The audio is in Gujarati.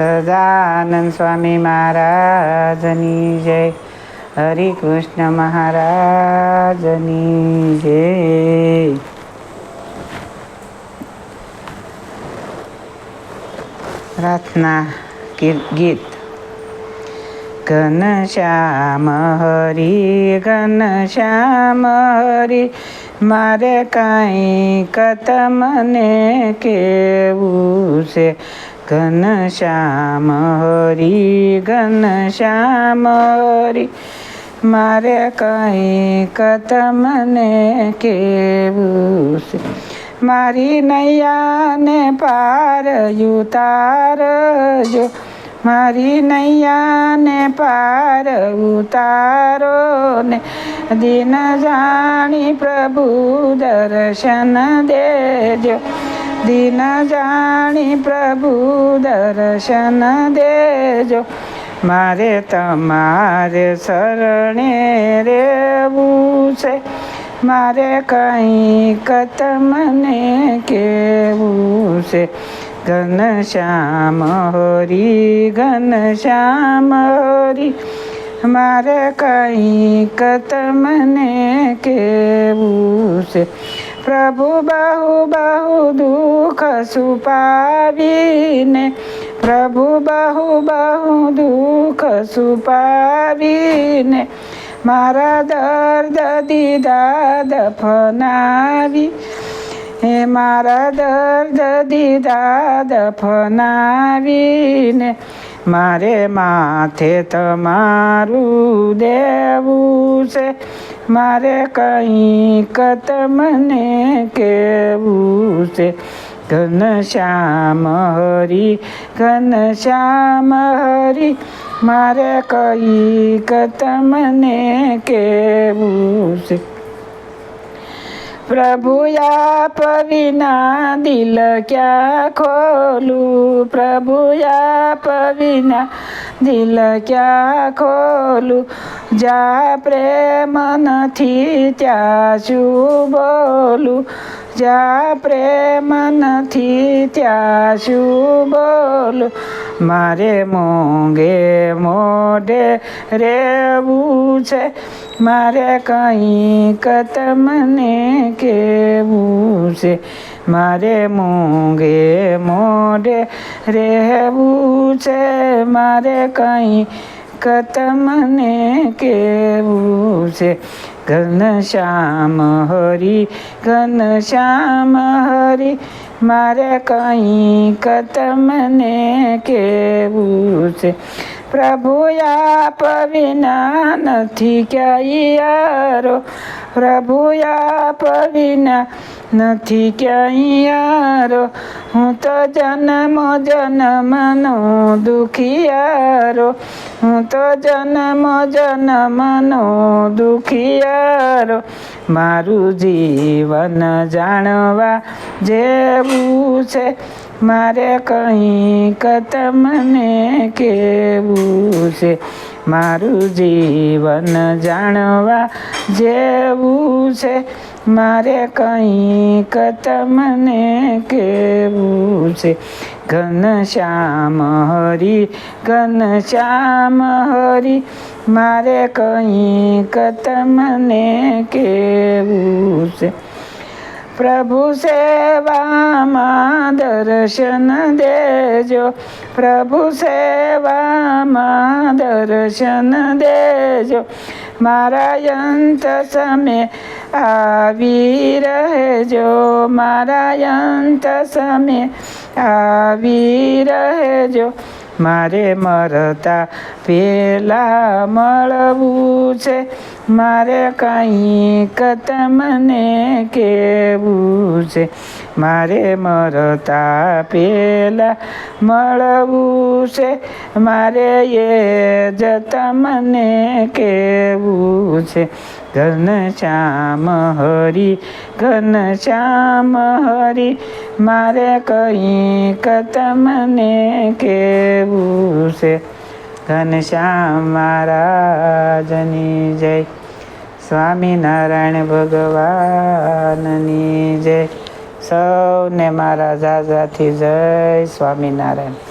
સદાનંદ સ્વામી મહારાજની જય હરિકૃષ્ણ મહારાજની જય પ્રાર્થના ગીત ગીત ઘનશ્યામ હરી ઘનશ્યામ હરી મારે કાંઈ કતમને કેવું છે ઘનશ્યામ હરી ઘનશ્યામ હરી. મારે કંઈ કતમને કેવું છે. મારી નૈયાને પાર ઉતારજો. મારી નૈયાને પાર ઉતારો ને. દિન જાણી પ્રભુ દર્શન દેજો. દિન જાણી પ્રભુ દર્શન દેજો. મારે તમારે શરણે રેવું છે. મારે કંઈક તમને કેવું છે. ઘનશ્યામ હરી ઘનશ્યામ હરી. મારે કંઈક તમને કેવું છે. પ્રભુ બહુ બહુ દુઃખ સુપાવીને પ્રભુ બહુ બહુ દુઃખ સુપાવીને મારા દર્દ દીદા દફનાવી હે મારા દર્દ દીદા દફનાવીને મારે માથે તમારું દેવું છે. મારે કંઈક તમને કેવું છે. ઘનશ્યામ હરી ઘનશ્યામ હરી, મારે કંઈક તમને કેવું છે. પ્રભુ આપ વિના દિલ ક્યાં ખોલું? પ્રભુ આપ વિના દિલ ક્યાં ખોલું? જા પ્રેમ નથી ત્યાં શું બોલું? જા પ્રેમ નથી, ત્યાં શું બોલું? મારે મોંઘે મોઢે રહેવું છે. મારે કંઈક તમને કેવું છે. મારે મોંઘે મોઢે રહેવું છે. મારે કંઈક તમને કેવું છે. ઘનશ્યામ હરી ઘનશ્યામ હરી, મારે કંઈક તમને કેવું છે. પ્રભુ આપ વિના નથી ક્યાંય યારો. પ્રભુ આપ વિના નથી ક્યાંય યારો. હું તો જન્મ જન્મનો દુખિયારો હું તો જન્મ જન્મનો દુખિયારો મારું જીવન જાણવા જેવું છે. મારે કંઈક તમને કેવું છે. મારું જીવન જાણવા જેવું છે. મારે કંઈક તમને કેવું છે. ઘનશ્યામ હરી ઘનશ્યામ હરી, મારે કંઈક તમને કેવું છે. પ્રભુ સેવામાં દર્શન દેજો. પ્રભુ સેવામાં દર્શન દેજો. મારા યંત સમે આવી રહેજો. મારા યંત સમે આવી રહેજો. મારે મરતા પેલા મળવું છે. મારે કંઈક તમને કેવું છે. મારે મરતા પેલા મળવું છે. મારે એ જ તમને કેવું છે. ઘનશ્યામ હરી ઘનશ્યામ હરી, મારે કંઈક તમને કેવું છે. ઘનશ્યામ મહારાજની જય. સ્વામિનારાયણ ભગવાનની જય. સૌને મારા જાજાથી જય સ્વામિનારાયણ.